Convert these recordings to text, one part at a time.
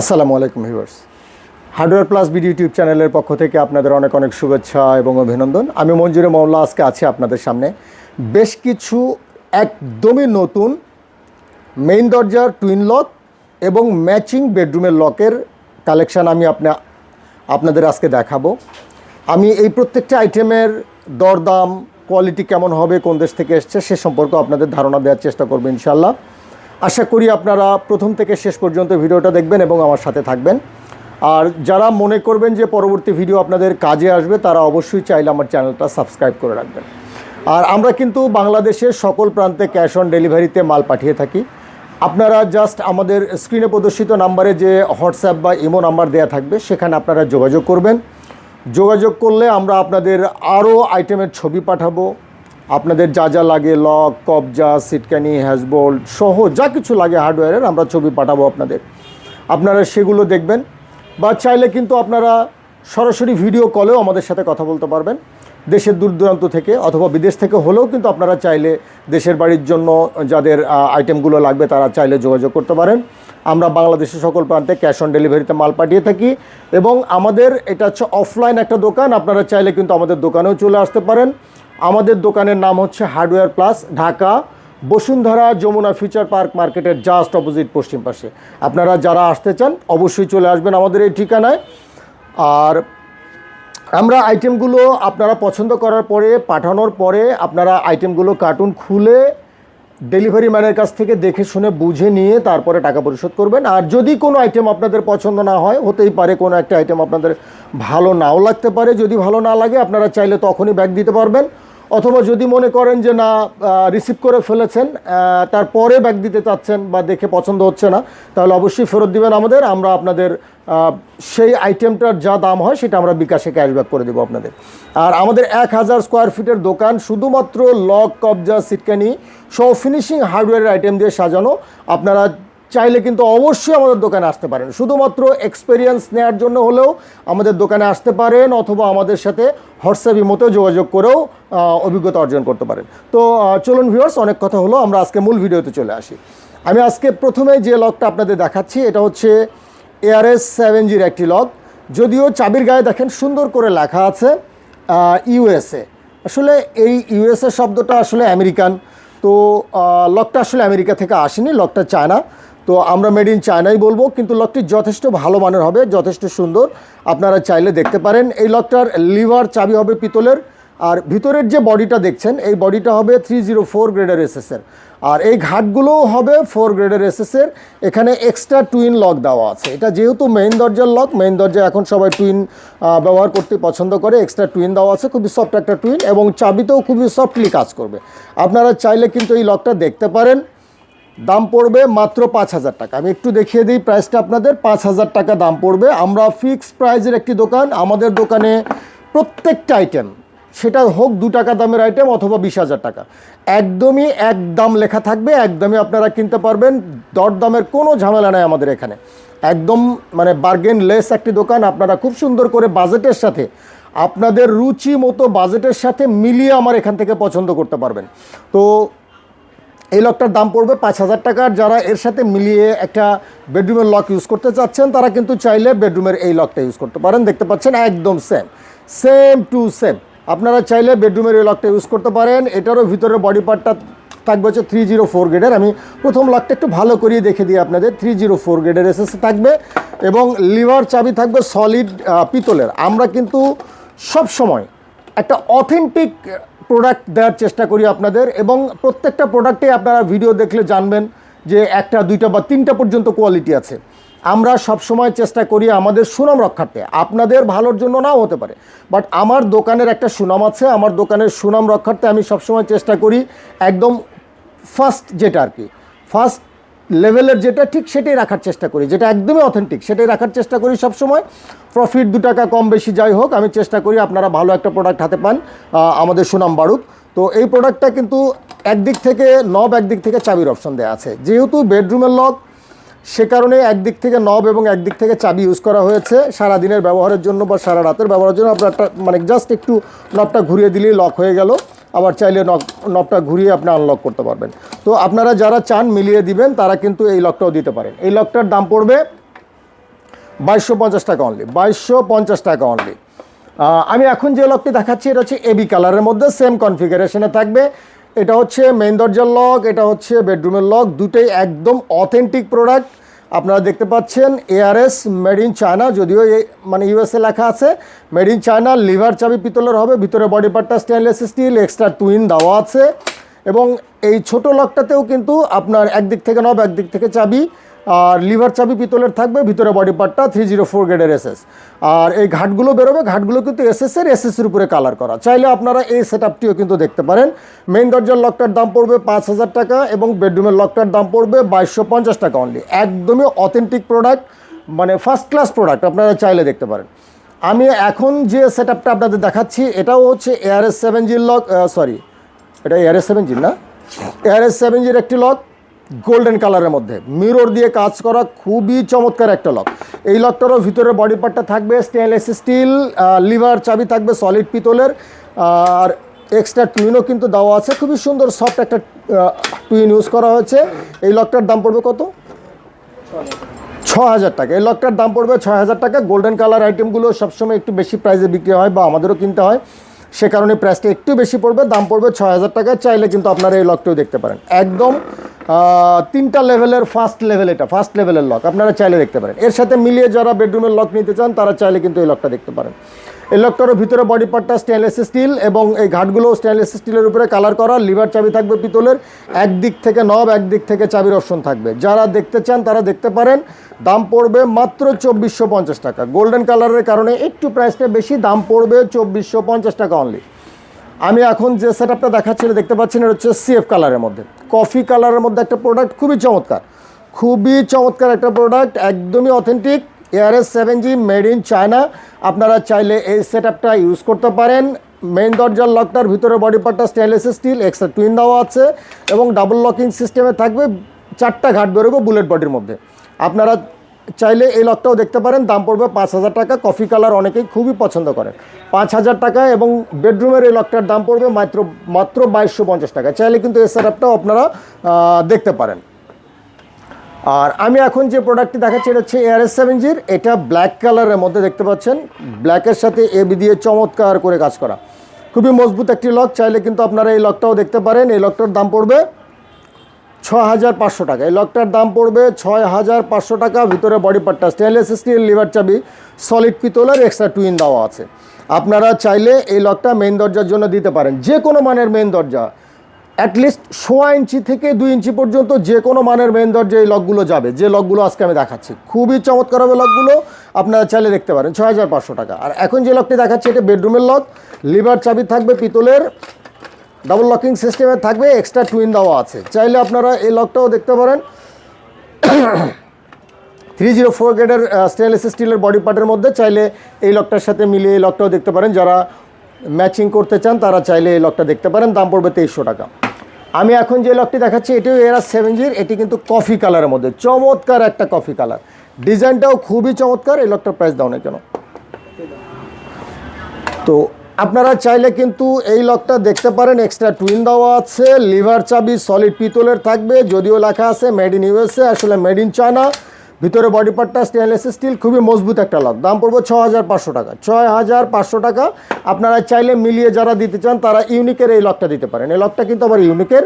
আসসালামু আলাইকুম viewers hardware plus BD YouTube চ্যানেলের পক্ষ থেকে আপনাদের অনেক অনেক শুভেচ্ছা এবং অভিনন্দন। আমি মঞ্জুরে মৌলা, আজকে আছি আপনাদের সামনে। বেশ কিছু একদমই নতুন মেইন দরজার টুইন লক এবং ম্যাচিং বেডরুমের লকের কালেকশন আমি আপনা আপনাদের আজকে দেখাবো। আমি এই প্রত্যেকটা আইটেমের দরদাম কোয়ালিটি কেমন হবে, কোন দেশ থেকে এসছে, সে সম্পর্কে আপনাদের ধারণা দেওয়ার চেষ্টা করব ইনশাল্লাহ আশা করি আপনারা প্রথম থেকে শেষ পর্যন্ত ভিডিওটা দেখবেন এবং আমার সাথে থাকবেন। আর যারা মনে করবেন যে পরবর্তী ভিডিও আপনাদের কাজে আসবে, তারা অবশ্যই চাইলে আমার চ্যানেলটা সাবস্ক্রাইব করে রাখবেন। আর আমরা কিন্তু বাংলাদেশের সকল প্রান্তে ক্যাশ অন ডেলিভারিতে মাল পাঠিয়ে থাকি। আপনারা জাস্ট আমাদের স্ক্রিনে প্রদর্শিত নাম্বারে যে হোয়াটসঅ্যাপ বা ইমো নাম্বার দেওয়া থাকবে, সেখানে আপনারা যোগাযোগ করবেন। যোগাযোগ করলে আমরা আপনাদের আরও আইটেমের ছবি পাঠাবো। আপনাদের যা যা লাগে লক, কবজা, সিটকানি হ্যাজবোল্ট সহ যা কিছু লাগে হার্ডওয়্যারের আমরা ছবি পাঠাবো আপনাদের। আপনারা সেগুলো দেখবেন বা চাইলে কিন্তু আপনারা সরাসরি ভিডিও কলেও আমাদের সাথে কথা বলতে পারবেন। দেশের দূর দূরান্ত থেকে অথবা বিদেশ থেকে হলেও কিন্তু আপনারা চাইলে দেশের বাড়ির জন্য যাদের আইটেমগুলো লাগবে তারা চাইলে যোগাযোগ করতে পারেন। আমরা বাংলাদেশের সকল প্রান্তে ক্যাশ অন ডেলিভারিতে মাল পাঠিয়ে থাকি এবং আমাদের এটা হচ্ছে অফলাইন একটা দোকান। আপনারা চাইলে কিন্তু আমাদের দোকানেও চলে আসতে পারেন। আমাদের দোকানের নাম হচ্ছে hardware plus Dhaka, Bashundhara Jamuna Future Park মার্কেটের জাস্ট অপোজিট পশ্চিম পাশে। আপনারা যারা আসতে চান, অবশ্যই চলে আসবেন আমাদের এই ঠিকানায়। আর আমরা আইটেমগুলো আপনারা পছন্দ করার পরে, পাঠানোর পরে, আপনারা আইটেমগুলো কার্টুন খুলে ডেলিভারি ম্যানের কাছ থেকে দেখে শুনে বুঝে নিয়ে তারপরে টাকা পরিশোধ করবেন। আর যদি কোনো আইটেম আপনাদের পছন্দ না হয়, হতেই পারে কোনো একটা আইটেম আপনাদের ভালো নাও লাগতে পারে। যদি ভালো না লাগে, আপনারা চাইলে তখনই ব্যাগ দিতে পারবেন। অথবা যদি মনে করেন যে না রিসিভ করে ফেলেছেন তারপরে ব্যাগ দিতে চাচ্ছেন বা দেখে পছন্দ হচ্ছে না, তাহলে অবশ্যই ফেরত দিবেন আমাদের। আমরা আপনাদের সেই আইটেমটার যা দাম হয় সেটা আমরা বিকাশে ক্যাশব্যাক করে দেবো আপনাদের। আর আমাদের এক হাজার স্কোয়ার ফিটের দোকান, শুধুমাত্র লক, কবজা, সিটকানি সহ ফিনিশিং হার্ডওয়্যারের আইটেম দিয়ে সাজানো। আপনারা চাইলে কিন্তু অবশ্যই আমাদের দোকানে আসতে পারেন। শুধুমাত্র এক্সপেরিয়েন্স নেওয়ার জন্য হলেও আমাদের দোকানে আসতে পারেন অথবা আমাদের সাথে হোয়াটসঅ্যাপ মতো যোগাযোগ করেও অভিজ্ঞতা অর্জন করতে পারেন। তো চলুন ভিউয়ার্স অনেক কথা হলো, আমরা আজকে মূল ভিডিওতে চলে আসি। আমি আজকে প্রথমে যে লকটা আপনাদের দেখাচ্ছি, এটা হচ্ছে এআরএস সেভেন জির একটি লক যদিও চাবির গায়ে দেখেন সুন্দর করে লেখা আছে ইউএসএ আসলে এই ইউএসএ শব্দটা আসলে আমেরিকান। তো লকটা আসলে আমেরিকা থেকে আসেনি লকটা চায়না। তো আমরা মেড ইন চায়নাই বলব, কিন্তু লকটি যথেষ্ট ভালো মানের হবে, যথেষ্ট সুন্দর। আপনারা চাইলে দেখতে পারেন, এই লকটার লিভার চাবি হবে পিতলের, আর ভিতরের যে বডিটা দেখছেন, এই বডিটা হবে থ্রি জিরো ফোর গ্রেডের এসএসের আর এই ঘাটগুলোও হবে ফোর গ্রেডের এসএসের এখানে এক্সট্রা টুইন লক দেওয়া আছে। এটা যেহেতু মেইন দরজার লক মেইন দরজা এখন সবাই টুইন ব্যবহার করতে পছন্দ করে এক্সট্রা টুইন দেওয়া আছে, খুবই সফট একটা টুইন এবং চাবিতেও খুবই সফটলি কাজ করবে। আপনারা চাইলে কিন্তু এই লকটা দেখতে পারেন। দাম পড়বে মাত্র পাঁচ হাজার টাকা। আমি একটু দেখিয়ে দিই প্রাইসটা আপনাদের। পাঁচ হাজার টাকা দাম পড়বে। আমরা ফিক্সড প্রাইজের একটি দোকান। আমাদের দোকানে প্রত্যেকটা আইটেম সেটা হোক দু টাকা দামের আইটেম অথবা বিশ হাজার টাকা, একদমই এক দাম লেখা থাকবে, একদমই আপনারা কিনতে পারবেন। দর দামের কোনো ঝামেলা নেই আমাদের এখানে। একদম মানে বার্গেন লেস একটি দোকান। আপনারা খুব সুন্দর করে বাজেটের সাথে, আপনাদের রুচি মতো বাজেটের সাথে মিলিয়ে আমার এখান থেকে পছন্দ করতে পারবেন। তো এই লকটার দাম পড়বে পাঁচ হাজার টাকার যারা এর সাথে মিলিয়ে একটা বেডরুমের লক ইউজ করতে চাচ্ছেন, তারা কিন্তু চাইলে বেডরুমের এই লকটা ইউজ করতে পারেন। দেখতে পাচ্ছেন একদম সেম সেম টু সেম আপনারা চাইলে বেডরুমের এই লকটা ইউজ করতে পারেন। এটারও ভিতরের বডি পার্টটা থাকবে হচ্ছে থ্রি জিরো ফোর গ্রেডের আমি প্রথম লকটা একটু ভালো করিয়ে দেখে দিই আপনাদের। থ্রি জিরো ফোর গ্রেডের এসএসে থাকবে এবং লিভার চাবি থাকবে সলিড পিতলের। আমরা কিন্তু সব সময় একটা অথেন্টিক প্রোডাক্ট দেওয়ার চেষ্টা করি আপনাদের এবং প্রত্যেকটা প্রোডাক্টে আপনারা ভিডিও দেখলে জানবেন যে একটা, দুইটা বা তিনটা পর্যন্ত কোয়ালিটি আছে। আমরা সব সময় চেষ্টা করি আমাদের সুনাম রক্ষার্থে। আপনাদের ভালোর জন্য নাও হতে পারে। বাট আমার দোকানের একটা সুনাম আছে, আমার দোকানের সুনাম রক্ষার্থে আমি সবসময় চেষ্টা করি একদম ফার্স্ট যেটা আর কি। ফার্স্ট লেভেলের যেটা ঠিক সেটাই রাখার চেষ্টা করি, যেটা একদমই অথেন্টিক সেটাই রাখার চেষ্টা করি সবসময়। প্রফিট দু টাকা কম বেশি যাই হোক, আমি চেষ্টা করি আপনারা ভালো একটা প্রোডাক্ট হাতে পান আমাদের সুনাম বাড়ুক। তো এই প্রোডাক্টটা কিন্তু একদিক থেকে নব একদিক থেকে চাবির অপশন দেওয়া আছে। যেহেতু বেডরুমের লক সে কারণে একদিক থেকে নব এবং একদিক থেকে চাবি ইউজ করা হয়েছে। সারা দিনের ব্যবহারের জন্য বা সারা রাতের ব্যবহারের জন্য আপনার মানে জাস্ট একটু নবটা ঘুরিয়ে দিলেই লক হয়ে গেল। আবার চাইলে নবটা ঘুরিয়ে আপনি আনলক করতে পারবেন। তো আপনারা যারা চান মিলিয়ে দিবেন, তারা কিন্তু এই লকটাও দিতে পারেন। এই লকটার দাম পড়বে বাইশশো পঞ্চাশ টাকা অনলি বাইশশো পঞ্চাশ টাকা অনলি আমি এখন যে লকটি দেখাচ্ছি, এটা হচ্ছে এবি কালারের মধ্যে সেম কনফিগারেশনে থাকবে। এটা হচ্ছে মেইন দরজার লক এটা হচ্ছে বেডরুমের লক দুটোই একদম অথেন্টিক প্রোডাক্ট আপনারা দেখতে পাচ্ছেন এআরএস মেড ইন চায়না যদিও মানে ইউএসএ লেখা আছে মেড ইন চায়না লিভার চাবি পিতলের হবে, ভিতরে বডি পার্টটা স্টেনলেস স্টিল এক্সট্রা টুইন দেওয়া আছে। এবং এই ছোট লকটাতেও কিন্তু আপনার একদিক থেকে নব একদিক থেকে চাবি। আর লিভার চাবি পিতলের থাকবে, ভিতরে বডি পার্টটা থ্রি জিরো ফোর গ্রেডের এসএস আর এই ঘাটগুলো বেরোবে, ঘাটগুলো কিন্তু এসএস এর এসএস এর উপরে কালার করা। চাইলে আপনারা এই সেট কিন্তু দেখতে পারেন। মেইন দরজার লকটার দাম পড়বে পাঁচ হাজার টাকা এবং বেডরুমের লকটার দাম পড়বে বাইশশো পঞ্চাশ টাকা অনলি একদমই অথেন্টিক প্রোডাক্ট মানে ফার্স্ট ক্লাস প্রোডাক্ট আপনারা চাইলে দেখতে পারেন। আমি এখন যে সেট আপটা আপনাদের দেখাচ্ছি, এটাও হচ্ছে এআরএস সেভেন জির লক সরি এটা এআরএস সেভেন জির না? এআরএস সেভেন জির একটি লক গোল্ডেন কালারের মধ্যে। মিরর দিয়ে কাজ করা খুবই চমৎকার একটা লক এই লকটারও ভিতরে বডি পার্টটা থাকবে স্টেনলেস স্টিল লিভার চাবি থাকবে সলিড পিতলের আর এক্সট্রা টুইনও কিন্তু দেওয়া আছে। খুবই সুন্দর সফট একটা টুইন ইউজ করা হয়েছে। এই লকটার দাম পড়বে কত? ছ হাজার টাকা। এই লকটার দাম পড়বে ছ হাজার টাকা। গোল্ডেন কালার আইটেমগুলো সবসময় একটু বেশি প্রাইসে বিক্রি হয় বা আমাদেরও কিনতে হয়। সে কারণে প্রাইসটা একটু বেশি পড়বে, দাম পড়বে ছয় হাজার টাকা। চাইলে কিন্তু আপনারা এই লকটিও দেখতে পারেন। একদম তিনটা লেভেলের ফার্স্ট লেভেল এটা ফার্স্ট লেভেলের লক আপনারা চাইলে দেখতে পারেন। এর সাথে মিলিয়ে যারা বেডরুমের লক নিতে চান, তারা চাইলে কিন্তু এই লকটা দেখতে পারেন। এই লকটারও ভিতরে বডি পার্টটা স্টেনলেস স্টিল এবং এই ঘাটগুলো স্টেনলেস স্টিলের উপরে কালার করা লিভার চাবি থাকবে পিতলের একদিক থেকে নব একদিক থেকে চাবির অপশন থাকবে। যারা দেখতে চান তারা দেখতে পারেন, দাম পড়বে মাত্র চব্বিশশো পঞ্চাশ টাকা। গোল্ডেন কালারের কারণে একটু প্রাইসটা বেশি, দাম পড়বে চব্বিশশো পঞ্চাশ টাকা অনলি আমি এখন যে সেট আপটা দেখাচ্ছি দেখতে পাচ্ছেন, এটা হচ্ছে সিএফ কালারের মধ্যে। কফি কালারের মধ্যে একটা প্রোডাক্ট খুবই চমৎকার। খুবই চমৎকার একটা প্রোডাক্ট একদমই authentic ARS seven G made in China. আপনারা চাইলে এই সেট ইউজ করতে পারেন। মেইন দরজার লকটার ভিতরে বডি পার্টটা স্টেনলেস স্টিল, এক্সট্রা টুইন দেওয়া আছে এবং ডাবল লকিং সিস্টেমে থাকবে চারটা ঘাট বেরোবে বুলেট বডির মধ্যে। আপনারা চাইলে এই লকটাও দেখতে পারেন, দাম পড়বে পাঁচ হাজার টাকা। কফি কালার অনেকেই খুবই পছন্দ করেন। পাঁচ হাজার টাকা এবং বেডরুমের এই লকটার দাম পড়বে মাত্র মাত্র বাইশশো পঞ্চাশ টাকা। চাইলে কিন্তু এই সেটআপটাও আপনারা দেখতে পারেন। আর আমি এখন যে প্রোডাক্টটি দেখাচ্ছি, এটা হচ্ছে এআরএস সেভেন জির এটা ব্ল্যাক কালারের মধ্যে দেখতে পাচ্ছেন। ব্ল্যাকের সাথে এবি দিয়ে চমৎকার করে কাজ করা। খুবই মজবুত একটি লক, চাইলে কিন্তু আপনারা এই লকটাও দেখতে পারেন। এই লকটার দাম পড়বে ছ হাজার পাঁচশো টাকা। এই লকটার দাম পড়বে ছয় হাজার পাঁচশো টাকা। ভিতরে বডি পার্টটা স্টেনলেস স্টিল লিভার চাবি সলিড পিতলের এক্সট্রা টুইন দেওয়া আছে। আপনারা চাইলে এই লকটা মেইন দরজার জন্য দিতে পারেন। যে কোনো মানের মেইন দরজা। অ্যাটলিস্ট সোয়া ইঞ্চি থেকে দুই ইঞ্চি পর্যন্ত যে কোনো মানের মেন দরজা এই লকগুলো যাবে। যে লকগুলো আজকে আমি দেখাচ্ছি। খুবই চমৎকার হবে লকগুলো। আপনারা চাইলে দেখতে পারেন। ছয় হাজার পাঁচশো টাকা। আর এখন যে লকটি দেখাচ্ছি, এটা বেডরুমের লক। লিভার চাবি থাকবে পিতলের। ডাবল লকিং সিস্টেমে থাকবে। এক্সট্রা টুইন দেওয়া আছে। চাইলে আপনারা এই লকটাও দেখতে পারেন। থ্রি জিরো ফোর গ্রেডের স্টেনলেস স্টিলের বডি পার্টের মধ্যে চাইলে এই লকটার সাথে মিলিয়ে এই লকটাও দেখতে পারেন। যারা ম্যাচিং করতে চান, তারা চাইলে এই লকটা দেখতে পারেন। দাম পড়বে তেইশশো টাকা। আমি এখন যে লকটি দেখাচ্ছি, এটিও এরা সেভেন জির এটি কিন্তু কফি কালারের মধ্যে, চমৎকার একটা কফি কালার ডিজাইনটাও খুবই চমৎকার, এই লকটার প্রাইস দাও না কেন? তো আপনারা চাইলে কিন্তু এই লকটা দেখতে পারেন এক্সট্রা টুইন দেওয়া আছে লিভার চাবি সলিড পিতলের থাকবে, যদিও লেখা আছে মেড ইন ইউএসএ আসলে মেড ইন চায়না ভিতরে বডি পার্টটা স্টেনলেস স্টিল খুবই মজবুত একটা লক দাম পড়বে ছ হাজার পাঁচশো টাকা। ছয় হাজার পাঁচশো টাকা আপনারা চাইলে মিলিয়ে যারা দিতে চান, তারা ইউনিকের এই লকটা দিতে পারেন। এই লকটা কিন্তু আবার ইউনিকের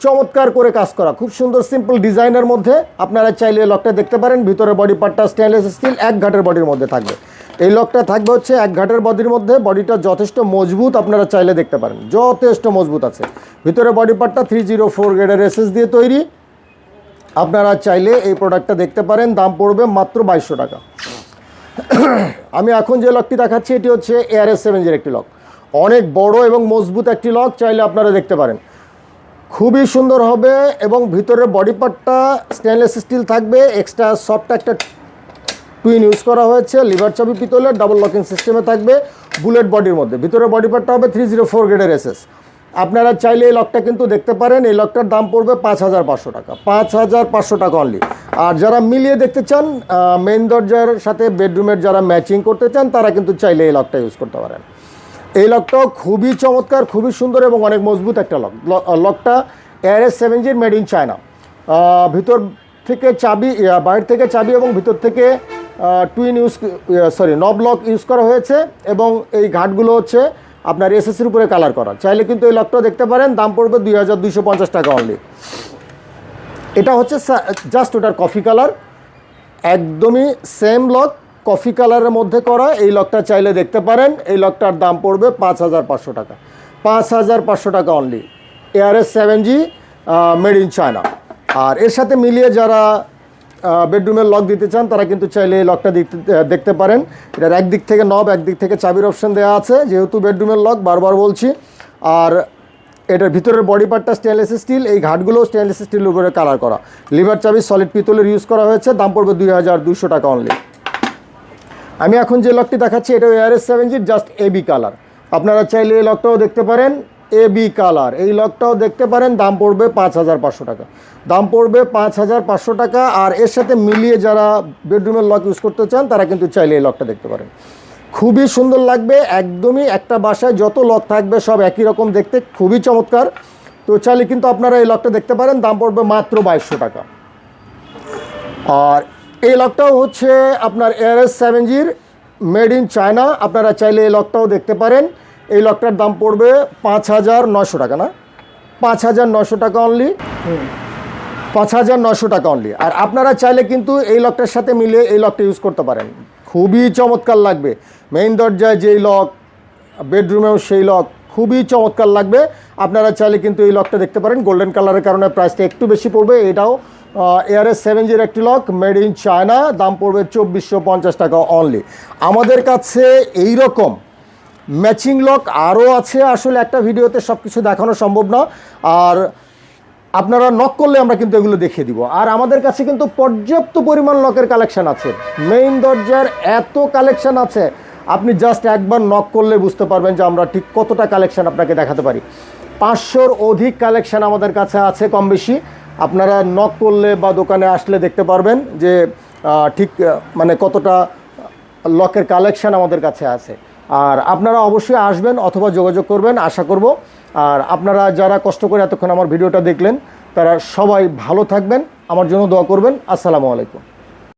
চমৎকার করে কাজ করা। খুব সুন্দর সিম্পল ডিজাইনের মধ্যে আপনারা চাইলে এই লকটা দেখতে পারেন। ভিতরে বডি পার্টটা স্টেনলেস স্টিল এক ঘাটের বডির মধ্যে থাকবে। এই লকটা থাকবে হচ্ছে এক ঘাটের বডির মধ্যে। বডিটা যথেষ্ট মজবুত আপনারা চাইলে দেখতে পারেন। যথেষ্ট মজবুত আছে। ভিতরে বডি পার্টটা থ্রি জিরো ফোর গ্রেডের এসএস দিয়ে তৈরি। আপনারা চাইলে এই প্রোডাক্টটা দেখতে পারেন। দাম পড়বে মাত্র বাইশশো টাকা। আমি এখন যে লকটি দেখাচ্ছি, এটি হচ্ছে এআরএস সেভেন একটি লক অনেক বড় এবং মজবুত একটি লক চাইলে আপনারা দেখতে পারেন। খুবই সুন্দর হবে এবং ভিতরের বডি পার্টটা স্টেনলেস স্টিল থাকবে। এক্সট্রা সফট একটা টুইন ইউজ করা হয়েছে। লিভার চাবি পিতলের ডাবল লকিং সিস্টেমে থাকবে। বুলেট বডির মধ্যে। ভিতরের বডি পার্টটা হবে থ্রি জিরো ফোর গ্রেডের এসএস আপনারা চাইলে এই লকটা কিন্তু দেখতে পারেন, এই লকটার দাম পড়বে পাঁচ হাজার পাঁচশো টাকা। পাঁচ হাজার পাঁচশো টাকা অনলি আর যারা মিলিয়ে দেখতে চান মেন দরজার সাথে বেডরুমের যারা ম্যাচিং করতে চান, তারা কিন্তু চাইলে এই লকটা ইউজ করতে পারেন। এই লকটাও খুবই চমৎকার, খুবই সুন্দর এবং অনেক মজবুত একটা লক। লকটা এয়ার এস সেভেন জির মেড ইন চায়না ভিতর থেকে চাবি বাইরে থেকে চাবি এবং ভিতর থেকে twin use sorry knob lock use করা হয়েছে এবং এই ঘাটগুলো হচ্ছে আপনার এসএসসির উপরে কালার করা। চাইলে কিন্তু এই লকটাও দেখতে পারেন, দাম পড়বে দুই হাজার দুইশো পঞ্চাশ টাকা অনলি এটা হচ্ছে জাস্ট ওটার কফি কালার একদমই সেম লক কফি কালারের মধ্যে করা। এই লকটা চাইলে দেখতে পারেন, এই লকটার দাম পড়বে পাঁচ হাজার পাঁচশো টাকা। পাঁচ হাজার পাঁচশো টাকা only ARS seven G made in China আর এর সাথে মিলিয়ে যারা বেডরুমের লক দিতে চান, তারা কিন্তু চাইলে এই লকটা দেখতে পারেন। এটার একদিক থেকে নব একদিক থেকে চাবির অপশন দেওয়া আছে। যেহেতু বেডরুমের লক বারবার বলছি। আর এটার ভিতরের বডি পার্টটা স্টেনলেস স্টিল এই ঘাটগুলো স্টেনলেস স্টিলের উপরে কালার করা। লিভার চাবি সলিড পিতলের ইউজ করা হয়েছে, দাম পড়বে দুই হাজার দুশো টাকা অনলি আমি এখন যে লকটি দেখাচ্ছি, এটা এআরএস সেভেন জির জাস্ট এবি কালার আপনারা চাইলে এই লকটাও দেখতে পারেন। AB colour. এই লকটাও দেখতে পারেন, দাম পড়বে পাঁচ হাজার পাঁচশো টাকা। দাম পড়বে পাঁচ হাজার পাঁচশো টাকা, আর এর সাথে মিলিয়ে যারা বেডরুমের লক ইউজ করতে চান, তারা কিন্তু চাইলে এই লকটা দেখতে পারেন। খুবই সুন্দর লাগবে, একদমই একটা বাসায় যত লক থাকবে সব একই রকম দেখতে, খুবই চমৎকার। তো চাইলে কিন্তু আপনারা এই লকটা দেখতে পারেন, দাম পড়বে মাত্র বাইশশো টাকা। আর এই লকটাও হচ্ছে আপনার এআরএস সেভেন জির, মেড ইন চায়না, আপনারা চাইলে এই লকটাও দেখতে পারেন। এই লকটার দাম পড়বে পাঁচ হাজার নশো টাকা, না? পাঁচ হাজার নশো টাকা অনলি পাঁচ হাজার নশো টাকা অনলি আর আপনারা চাইলে কিন্তু এই লকটার সাথে মিলিয়ে এই লকটা ইউজ করতে পারেন। খুবই চমৎকার লাগবে। মেইন দরজায় যেই লক বেডরুমেও সেই লক, খুবই চমৎকার লাগবে। আপনারা চাইলে কিন্তু এই লকটা দেখতে পারেন। গোল্ডেন কালারের কারণে প্রাইসটা একটু বেশি পড়বে। এটাও এআরএস সেভেন জির একটি লক মেড ইন চায়না দাম পড়বে চব্বিশশো পঞ্চাশ টাকা অনলি আমাদের কাছে এই রকম ম্যাচিং লক আরও আছে আসলে একটা ভিডিওতে সব কিছু দেখানো সম্ভব না। আর আপনারা নক করলে আমরা কিন্তু এগুলো দেখিয়ে দিব। আর আমাদের কাছে কিন্তু পর্যাপ্ত পরিমাণ লকের কালেকশন আছে। মেইন দরজার এত কালেকশান আছে। আপনি জাস্ট একবার নক করলে বুঝতে পারবেন যে আমরা ঠিক কতটা কালেকশন আপনাকে দেখাতে পারি। পাঁচশোর অধিক কালেকশান আমাদের কাছে আছে কম বেশি। আপনারা নক করলে বা দোকানে আসলে দেখতে পারবেন যে ঠিক মানে কতটা লকের কালেকশান আমাদের কাছে আছে। আর আপনারা অবশ্যই আসবেন অথবা যোগাযোগ করবেন, আশা করব। আর আপনারা যারা কষ্ট করে এতক্ষণ আমার ভিডিওটা দেখলেন, তারা সবাই ভালো থাকবেন। আমার জন্য দোয়া করবেন। আসসালামু আলাইকুম।